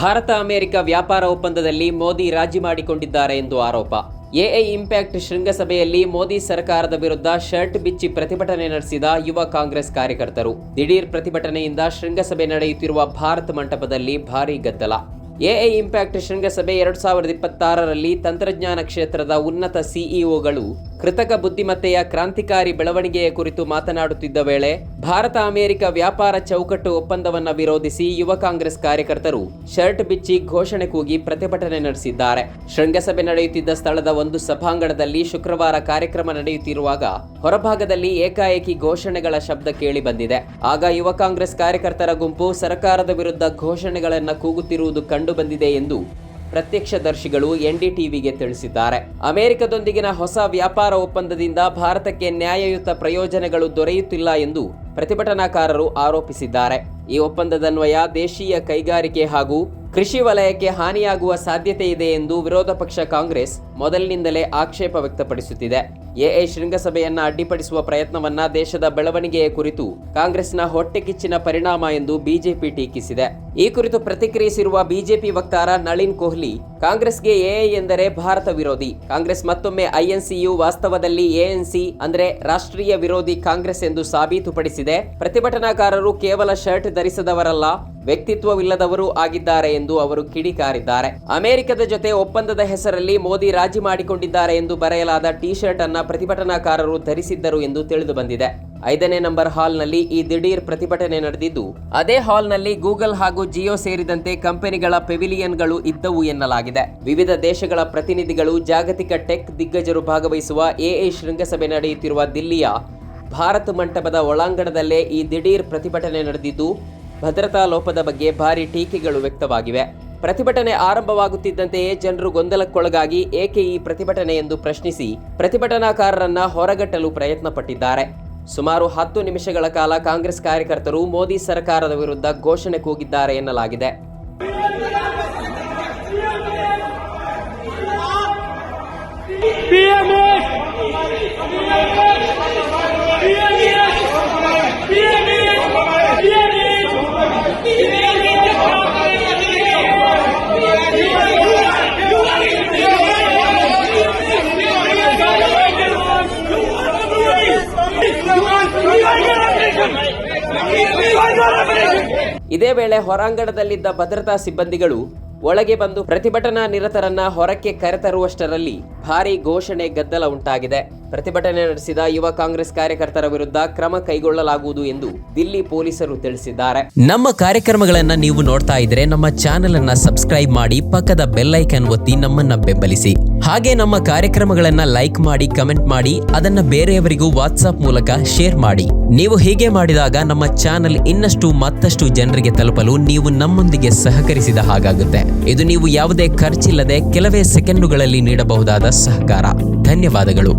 Bharat America ವ್ಯಾಪಾರ ಒಪ್ಪಂದದಲ್ಲಿ ಮೋದಿ ರಾಜಿ ಮಾಡಿಕೊಂಡಿದ್ದಾರೆ ಎಂದು ಆರೋಪ. ಎಐ ಇಂಪ್ಯಾಕ್ಟ್ ಶೃಂಗಸಭೆಯಲ್ಲಿ ಮೋದಿ ಸರ್ಕಾರದ ವಿರುದ್ಧ ಶರ್ಟ್ ಬಿಚ್ಚಿ ಪ್ರತಿಭಟನೆ ನಡೆಸಿದ ಯುವ ಕಾಂಗ್ರೆಸ್ ಕಾರ್ಯಕರ್ತರು. ದಿಢೀರ್ ಪ್ರತಿಭಟನೆಯಿಂದ ಶೃಂಗಸಭೆ ನಡೆಯುತ್ತಿರುವ ಭಾರತ ಮಂಟಪದಲ್ಲಿ ಭಾರೀ ಗದ್ದಲ. ಎಐ ಇಂಪ್ಯಾಕ್ಟ್ ಶೃಂಗಸಭೆ ಎರಡು ಸಾವಿರದ ಇಪ್ಪತ್ತಾರರಲ್ಲಿ ತಂತ್ರಜ್ಞಾನ ಕ್ಷೇತ್ರದ ಉನ್ನತ ಸಿಇಒಗಳು ಕೃತಕ ಬುದ್ಧಿಮತ್ತೆಯ ಕ್ರಾಂತಿಕಾರಿ ಬೆಳವಣಿಗೆಯ ಕುರಿತು ಮಾತನಾಡುತ್ತಿದ್ದ ವೇಳೆ, ಭಾರತ ಅಮೆರಿಕ ವ್ಯಾಪಾರ ಚೌಕಟ್ಟು ಒಪ್ಪಂದವನ್ನು ವಿರೋಧಿಸಿ ಯುವ ಕಾಂಗ್ರೆಸ್ ಕಾರ್ಯಕರ್ತರು ಶರ್ಟ್ ಬಿಚ್ಚಿ ಘೋಷಣೆ ಕೂಗಿ ಪ್ರತಿಭಟನೆ ನಡೆಸಿದ್ದಾರೆ. ಶೃಂಗಸಭೆ ನಡೆಯುತ್ತಿದ್ದ ಸ್ಥಳದ ಒಂದು ಸಭಾಂಗಣದಲ್ಲಿ ಶುಕ್ರವಾರ ಕಾರ್ಯಕ್ರಮ ನಡೆಯುತ್ತಿರುವಾಗ ಹೊರಭಾಗದಲ್ಲಿ ಏಕಾಏಕಿ ಘೋಷಣೆಗಳ ಶಬ್ದ ಕೇಳಿ ಬಂದಿದೆ. ಆಗ ಯುವ ಕಾಂಗ್ರೆಸ್ ಕಾರ್ಯಕರ್ತರ ಗುಂಪು ಸರ್ಕಾರದ ವಿರುದ್ಧ ಘೋಷಣೆಗಳನ್ನು ಕೂಗುತ್ತಿರುವುದು ಕಂಡುಬಂದಿದೆ ಎಂದು ಪ್ರತ್ಯಕ್ಷದರ್ಶಿಗಳು ಎನ್ಡಿಟಿವಿಗೆ ತಿಳಿಸಿದ್ದಾರೆ. ಅಮೆರಿಕದೊಂದಿಗಿನ ಹೊಸ ವ್ಯಾಪಾರ ಒಪ್ಪಂದದಿಂದ ಭಾರತಕ್ಕೆ ನ್ಯಾಯಯುತ ಪ್ರಯೋಜನಗಳು ದೊರೆಯುತ್ತಿಲ್ಲ ಎಂದು ಪ್ರತಿಭಟನಾಕಾರರು ಆರೋಪಿಸಿದ್ದಾರೆ. ಈ ಒಪ್ಪಂದದನ್ವಯ ದೇಶೀಯ ಕೈಗಾರಿಕೆ ಹಾಗೂ ಕೃಷಿ ವಲಯಕ್ಕೆ ಹಾನಿಯಾಗುವ ಸಾಧ್ಯತೆ ಇದೆ ಎಂದು ವಿರೋಧ ಪಕ್ಷ ಕಾಂಗ್ರೆಸ್ ಮೊದಲಿನಿಂದಲೇ ಆಕ್ಷೇಪ ವ್ಯಕ್ತಪಡಿಸುತ್ತಿದೆ. ಎಎ ಶೃಂಗಸಭೆಯನ್ನ ಅಡ್ಡಿಪಡಿಸುವ ಪ್ರಯತ್ನವನ್ನ ದೇಶದ ಬೆಳವಣಿಗೆಯ ಕುರಿತು ಕಾಂಗ್ರೆಸ್ನ ಹೊಟ್ಟೆಕಿಚ್ಚಿನ ಪರಿಣಾಮ ಎಂದು ಬಿಜೆಪಿ ಟೀಕಿಸಿದೆ. ಈ ಕುರಿತು ಪ್ರತಿಕ್ರಿಯಿಸಿರುವ ಬಿಜೆಪಿ ವಕ್ತಾರ ನಳಿನ್ ಕೊಹ್ಲಿ, ಕಾಂಗ್ರೆಸ್ಗೆ ಎಎ ಎಂದರೆ ಭಾರತ ವಿರೋಧಿ. ಕಾಂಗ್ರೆಸ್ ಮತ್ತೊಮ್ಮೆ ಐಎನ್ಸಿಯು ವಾಸ್ತವದಲ್ಲಿ ಎಎನ್ಸಿ ಅಂದ್ರೆ ರಾಷ್ಟ್ರೀಯ ವಿರೋಧಿ ಕಾಂಗ್ರೆಸ್ ಎಂದು ಸಾಬೀತುಪಡಿಸಿದೆ. ಪ್ರತಿಭಟನಾಕಾರರು ಕೇವಲ ಶರ್ಟ್ ಧರಿಸದವರಲ್ಲ, ವ್ಯಕ್ತಿತ್ವವಿಲ್ಲದವರೂ ಆಗಿದ್ದಾರೆ ಎಂದು ಅವರು ಕಿಡಿಕಾರಿದ್ದಾರೆ. ಅಮೆರಿಕದ ಜೊತೆ ಒಪ್ಪಂದದ ಹೆಸರಲ್ಲಿ ಮೋದಿ ರಾಜಿ ಮಾಡಿಕೊಂಡಿದ್ದಾರೆ ಎಂದು ಬರೆಯಲಾದ ಟಿ ಶರ್ಟ್ ಅನ್ನ ಪ್ರತಿಭಟನಾಕಾರರು ಧರಿಸಿದ್ದರು ಎಂದು ತಿಳಿದು ಬಂದಿದೆ. ಐದನೇ ನಂಬರ್ ಹಾಲ್ನಲ್ಲಿ ಈ ದಿಢೀರ್ ಪ್ರತಿಭಟನೆ ನಡೆದಿದ್ದು, ಅದೇ ಹಾಲ್ನಲ್ಲಿ ಗೂಗಲ್ ಹಾಗೂ ಜಿಯೋ ಸೇರಿದಂತೆ ಕಂಪನಿಗಳ ಪೆವಿಲಿಯನ್ಗಳು ಇದ್ದವು ಎನ್ನಲಾಗಿದೆ. ವಿವಿಧ ದೇಶಗಳ ಪ್ರತಿನಿಧಿಗಳು ಜಾಗತಿಕ ಟೆಕ್ ದಿಗ್ಗಜರು ಭಾಗವಹಿಸುವ ಎಎ ಶೃಂಗಸಭೆ ನಡೆಯುತ್ತಿರುವ ದಿಲ್ಲಿಯ ಭಾರತ ಮಂಟಪದ ಒಳಾಂಗಣದಲ್ಲೇ ಈ ದಿಢೀರ್ ಪ್ರತಿಭಟನೆ ನಡೆದಿದ್ದು, ಭದ್ರತಾ ಲೋಪದ ಬಗ್ಗೆ ಭಾರಿ ಟೀಕೆಗಳು ವ್ಯಕ್ತವಾಗಿವೆ. ಪ್ರತಿಭಟನೆ ಆರಂಭವಾಗುತ್ತಿದ್ದಂತೆಯೇ ಜನರು ಗೊಂದಲಕ್ಕೊಳಗಾಗಿ ಏಕೆ ಈ ಪ್ರತಿಭಟನೆ ಎಂದು ಪ್ರಶ್ನಿಸಿ ಪ್ರತಿಭಟನಾಕಾರರನ್ನ ಹೊರಗಟ್ಟಲು ಪ್ರಯತ್ನ ಪಟ್ಟಿದ್ದಾರೆ ಸುಮಾರು ಹತ್ತು ನಿಮಿಷಗಳ ಕಾಲ ಕಾಂಗ್ರೆಸ್ ಕಾರ್ಯಕರ್ತರು ಮೋದಿ ಸರ್ಕಾರದ ವಿರುದ್ಧ ಘೋಷಣೆ ಕೂಗಿದ್ದಾರೆ ಎನ್ನಲಾಗಿದೆ. ಇದೇ ವೇಳೆ ಹೊರಾಂಗಣದಲ್ಲಿದ್ದ ಭದ್ರತಾ ಸಿಬ್ಬಂದಿಗಳು ಒಳಗೆ ಬಂದು ಪ್ರತಿಭಟನಾ ನಿರತರನ್ನ ಹೊರಕ್ಕೆ ಕರೆತರುವಷ್ಟರಲ್ಲಿ ಭಾರೀ ಘೋಷಣೆ ಗದ್ದಲ ಉಂಟಾಗಿದೆ. ಪ್ರತಿಭಟನೆ ನಡೆಸಿದ ಯುವ ಕಾಂಗ್ರೆಸ್ ಕಾರ್ಯಕರ್ತರ ವಿರುದ್ಧ ಕ್ರಮ ಕೈಗೊಳ್ಳಲಾಗುವುದು ಎಂದು ದಿಲ್ಲಿ ಪೊಲೀಸರು ತಿಳಿಸಿದ್ದಾರೆ. ನಮ್ಮ ಕಾರ್ಯಕ್ರಮಗಳನ್ನ ನೀವು ನೋಡ್ತಾ ಇದ್ರೆ ನಮ್ಮ ಚಾನೆಲ್ ಅನ್ನ ಸಬ್ಸ್ಕ್ರೈಬ್ ಮಾಡಿ ಪಕ್ಕದ ಬೆಲ್ಲೈಕನ್ ಒತ್ತಿ ನಮ್ಮನ್ನ ಬೆಂಬಲಿಸಿ. ಹಾಗೆ ನಮ್ಮ ಕಾರ್ಯಕ್ರಮಗಳನ್ನ ಲೈಕ್ ಮಾಡಿ, ಕಮೆಂಟ್ ಮಾಡಿ, ಅದನ್ನ ಬೇರೆಯವರಿಗೂ ವಾಟ್ಸ್ಆಪ್ ಮೂಲಕ ಶೇರ್ ಮಾಡಿ. ನೀವು ಹೀಗೆ ಮಾಡಿದಾಗ ನಮ್ಮ ಚಾನೆಲ್ ಇನ್ನಷ್ಟು ಮತ್ತಷ್ಟು ಜನರಿಗೆ ತಲುಪಲು ನೀವು ನಮ್ಮೊಂದಿಗೆ ಸಹಕರಿಸಿದ ಹಾಗಾಗುತ್ತೆ. ಇದು ನೀವು ಯಾವುದೇ ಖರ್ಚಿಲ್ಲದೆ ಕೆಲವೇ ಸೆಕೆಂಡುಗಳಲ್ಲಿ ನೀಡಬಹುದಾದ ಸಹಕಾರ. ಧನ್ಯವಾದಗಳು.